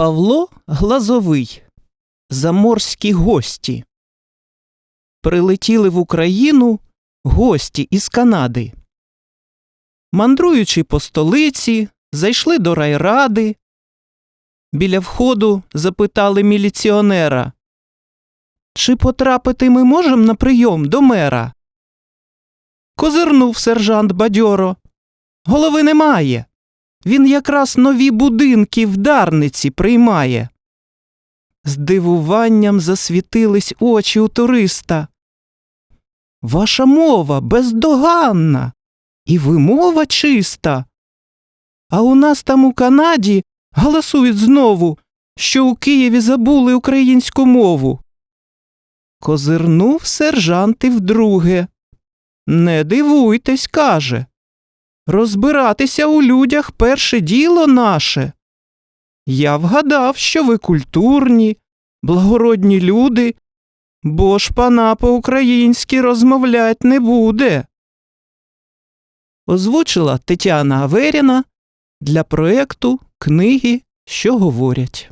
Павло Глазовий. Заморські гості. Прилетіли в Україну гості із Канади. Мандруючи по столиці, зайшли до райради. Біля входу запитали міліціонера. Чи потрапити ми можемо на прийом до мера? Козирнув сержант бадьоро. Голови немає. Він якраз нові будинки в Дарниці приймає. Здивуванням засвітились очі у туриста. Ваша мова бездоганна і вимова чиста. А у нас там у Канаді голосують знову, що у Києві забули українську мову. Козирнув сержант і вдруге. Не дивуйтесь, каже. Розбиратися у людях перше діло наше. Я вгадав, що ви культурні, благородні люди, бо ж пана по-українськи розмовлять не буде. Озвучила Тетяна Аверіна для проекту Книги, що говорять.